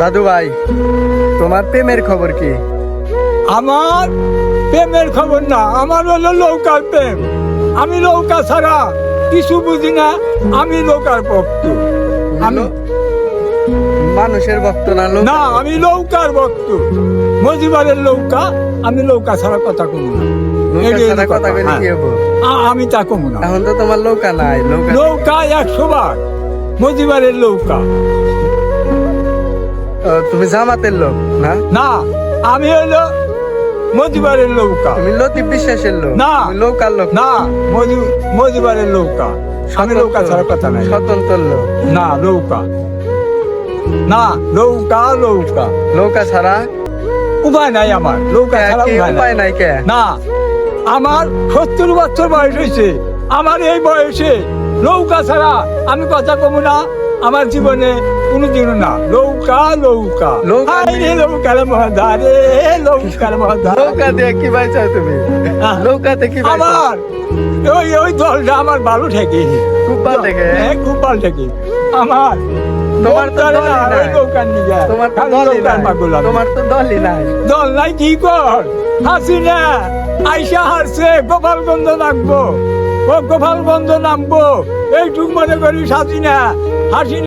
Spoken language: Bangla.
দাদু ভাই তোমার প্রেমের খবর কি? আমার প্রেমের খবর না আমার হলো নৌকার প্রেম। আমি নৌকা ছাড়া কিছু বুঝি না আমি নৌকার ভক্ত। আমি মানুষের ভক্ত না না আমি নৌকার ভক্ত। মজিবারের নৌকা আমি নৌকা ছাড়া কথা কমু না। কথা হ্যাঁ। আমি তা কমু না। এখন তো তোমার নৌকা নাই নৌকা একশো বার। মজিবারের নৌকা। তুমি জামাতের লোক না? না আমি হলো মজিবারের নৌকা। তুমি লতিফ বিশ্বাসের লোক না। নৌকার লোক। না মজি- মজিবারের নৌকা। আমি নৌকা ছাড়া কথা নাই। স্বতন্ত্র লোক। না নৌকা। না নৌকা নৌকা। নৌকা ছাড়া? উপায় নাই আমার। নৌকা ছাড়া কি উপায় নাই কে? না আমার সত্তর বছর বয়স হয়েছে। আমার এই বয়সে নৌকা ছাড়া আমি কথা কমু না আমার জীবনে কোনোদিনও না। নৌকা নৌকা। নৌকা রে নৌকার মহদা রে নৌকার মহদা নৌকা দিয়ে কি পাইছো তুমি। নৌকাতে কি আমার ওই ওই দলটা আমার ভালো ঠেকে। খুব ভালো ঠেকে? হ্যাঁ, খুব ভালো ঠেকে। আমার তোমার তো দল দলই না, তোমার তো দলই আমি। তোমার তো দলই নাই। দল নাই কি কর? হাসিনা আইসা হারছে গোপালগঞ্জ নামবো। ও বন্ধ নামবো। এইটুক মনে করি সাজিনা। হাসিনা